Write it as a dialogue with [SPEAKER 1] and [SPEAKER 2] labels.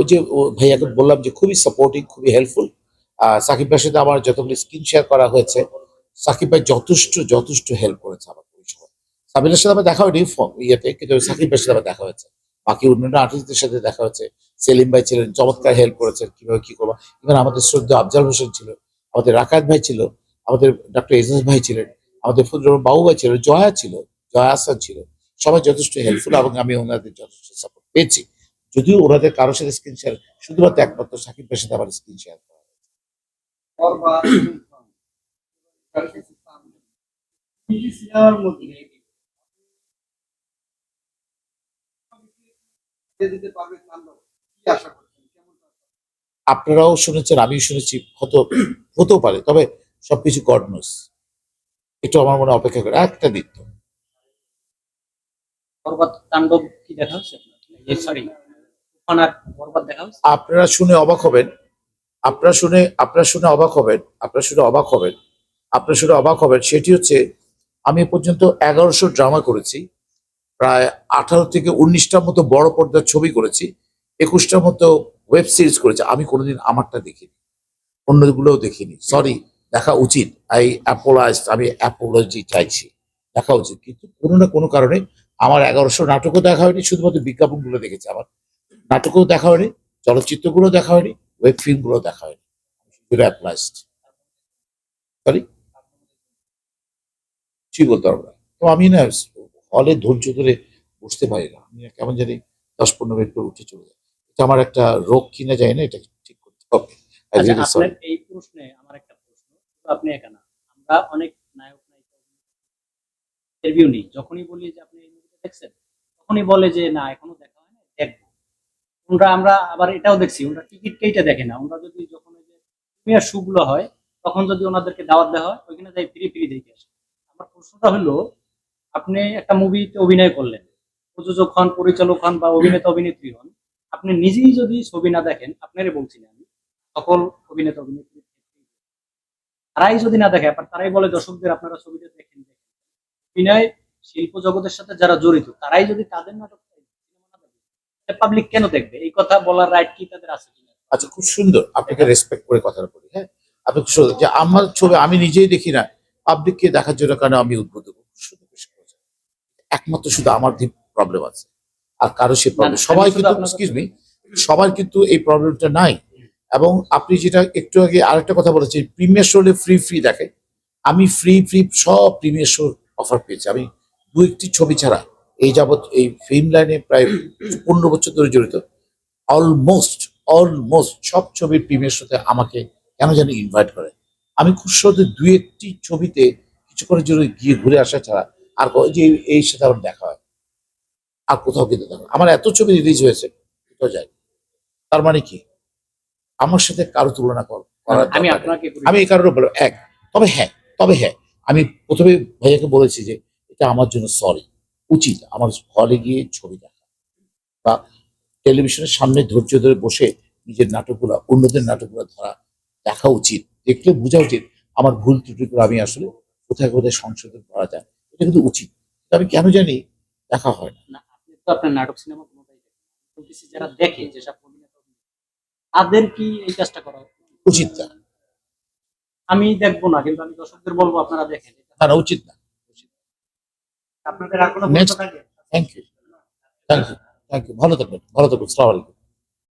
[SPEAKER 1] ওই যে ভাইয়াকে বললাম যে খুবই সাপোর্টিং খুবই হেল্পফুল আর সাকিব ভাইয়ের সাথে আমার যতগুলো স্ক্রিন শেয়ার করা হয়েছে, সাকিব ভাই যথেষ্ট যথেষ্ট হেল্প করেছে আমার ওই সময়। সাবিনের সাথে আমার দেখা হয়নি ইয়েতে, কিন্তু সাকিব ভাইয়ের সাথে আমার দেখা হয়েছে। বাকি অন্যান্য আর্টিস্টদের সাথে দেখা হয়েছে। সেলিম ভাই ছিলেন, চমৎকার হেল্প করেছেন, কীভাবে কি করব। ইভেন আমাদের শ্রদ্ধা আফজাল হোসেন ছিল, আমাদের রাকাত ভাই ছিল, আমাদের ডক্টর এজাজ ভাই ছিলেন, আমাদের ফজলুর বাবু ভাই ছিল, জয়া ছিল, জয়া আসান ছিল। সবাই যথেষ্ট হেল্পফুল এবং আমি ওনাদের যথেষ্ট সাপোর্ট পেয়েছি। যদিও ওনাদের কারোর সাথে স্ক্রিন শেয়ার শুধুমাত্র একমাত্র সাকিব ভাইয়ের সাথে আমার স্ক্রিন শেয়ার করা আপনারাও শুনেছেন, আমিও শুনেছি হয়তো হতেও পারে, তবে সবকিছু গড নোস একটু আমার মনে অপেক্ষা করে, একটা দিত
[SPEAKER 2] তাণ্ডব কি দেখা হচ্ছে আপনারা
[SPEAKER 1] শুনে অবাক হবেন। আপনারা শুনে আপনারা শুনে অবাক হবেন। আপনারা শুনে অবাক হবেন। আপনারা শুনে অবাক হবেন। সেটি হচ্ছে, আমি পর্যন্ত এগারোশো ড্রামা করেছি। প্রায় আঠারো থেকে উনিশটার মতো বড় পর্দার ছবি করেছি। একুশটার মতো ওয়েব সিরিজ করেছি। আমি কোনোদিন আমারটা দেখিনি। অন্যগুলোও দেখিনি। সরি, দেখা উচিত। আই অ্যাপোলাইজ আমি অ্যাপোলজি চাইছি। দেখা উচিত। কিন্তু কোনো না কোনো কারণে আমার এগারোশো নাটকও দেখা হয়নি। শুধুমাত্র বিজ্ঞাপনগুলো দেখেছি আমার। নাটকও দেখা হয়নি চলচ্চিত্রগুলো দেখা হয়নি ওয়েব ফিল্মগুলো দেখা হয়নি। সরি কি বলতে পারব না। তো আমি না হলে ধৈর্য ধরে বসতে পারি না। আমি কেমন জানি দশ পনেরো মিনিট করে উঠে চলে যাই। এটা আমার একটা রোগ কিনা যায় না এটা ঠিক করতে হবে।
[SPEAKER 2] আচ্ছা এই প্রশ্নে আমার একটা প্রশ্ন আপনি একা না আমরা অনেক নায়ক নায়িকা ইন্টারভিউ নিই। যখনই বলি যে আপনি এই মুভিটা দেখছেন তখনই বলে যে না এখনও দেখা ওনারা আমরা আবার এটাও দেখছি, ওনারা টিকিট কেটে দেখে না। ওনারা যদি যখন ওই যে প্রিমিয়ার শু গুলো হয়, তখন যদি ওনাদেরকে দাওয়াত দেওয়া হয়, ওইখানে যাই ফ্রি ফ্রি দেখে আসে। আমার প্রশ্নটা হলো, আপনি একটা মুভিতে অভিনয় করলেন, প্রযোজক হন, পরিচালক হন বা অভিনেতা, অভিনেত্রী হন, আপনি নিজেই যদি ছবি না দেখেন আপনারই বলছি আমি, সকল অভিনেতা, অভিনেত্রী তারাই যদি না দেখে, আবার তারাই বলে দর্শকদের আপনারা ছবিটা দেখেন দেখেন। অভিনয় শিল্প জগতের সাথে যারা জড়িত, তারাই যদি তাদের নাটক পাবলিক কেন দেখবে? এই কথা বলার রাইট কি তাদের আছে কিনা?
[SPEAKER 1] আচ্ছা খুব সুন্দর। আপনাকে রেসপেক্ট করে কথাটা বলি হ্যাঁ? আপনি যে আমার ছবি আমি নিজেই দেখি না পাবলিককে দেখার জন্য কেন আমি উদ্বুদ্ধ। একমাত্র শুধু আমার প্রবলেম আছে। আর কারও সে প্রবলেম সবাই কিন্তু এক্সকিউজ মি সবার কিন্তু এই প্রবলেমটা নাই। এবং আপনি যেটা একটু আগে আরেকটা কথা বলেছেন প্রিমিয়ার শোলে ফ্রি ফ্রি দেখে। আমি ফ্রি ফ্রি সব প্রিমিয়ার শো অফার পেয়েছি। আমি দু একটি ছবি ছাড়া এই যাবৎ এই ফিল্ম লাইনে প্রায় পনেরো বছর ধরে জড়িত। অলমোস্ট অলমোস্ট সব ছবির প্রিমিয়ার সাথে আমাকে কেন জানি ইনভাইট করে। আমি খুব সহজে দু একটি ছবিতে কিছু করে জন্য গিয়ে ঘুরে আসা ছাড়া আর যে এই সাথে আমার দেখা হয়। আর কোথাও কিন্তু দেখা আমার এত ছবি রিলিজ হয়েছে কোথাও যাই তার মানে কি? আমার সাথে কারও তুলনা কর
[SPEAKER 2] আমি বলি-
[SPEAKER 1] আমি এই কারণে বলব এক তবে হ্যাঁ তবে হ্যাঁ আমি প্রথমে ভাইয়াকে বলেছি যে এটা আমার জন্য সরি উচিত আমার হলে গিয়ে ছবি দেখা বা টেলিভিশনের সামনে ধৈর্য ধরে বসে নিজের নাটকগুলো অন্যদের নাটকগুলো ধরা দেখা উচিত। দেখলে বোঝা উচিত আমার ভুল ত্রুটিগুলো আমি আসলে কোথায় কোথায় সংশোধন করা যায়। এটা কিন্তু উচিত। আমি কেন জানি দেখা হয় না।
[SPEAKER 2] না আপনি তো আপনার নাটক সিনেমা যারা দেখে যেসব তাদের কি এই কাজটা করা উচিত?
[SPEAKER 1] না।
[SPEAKER 2] আমি দেখব না কিন্তু আমি দর্শকদের বলব আপনারা দেখেন।
[SPEAKER 1] না উচিত না।
[SPEAKER 2] আপনাদের আর কোনো
[SPEAKER 1] thank you thank you thank you ভালো থাকবেন ভালো থাকবেন। সালাম আলাইকুম।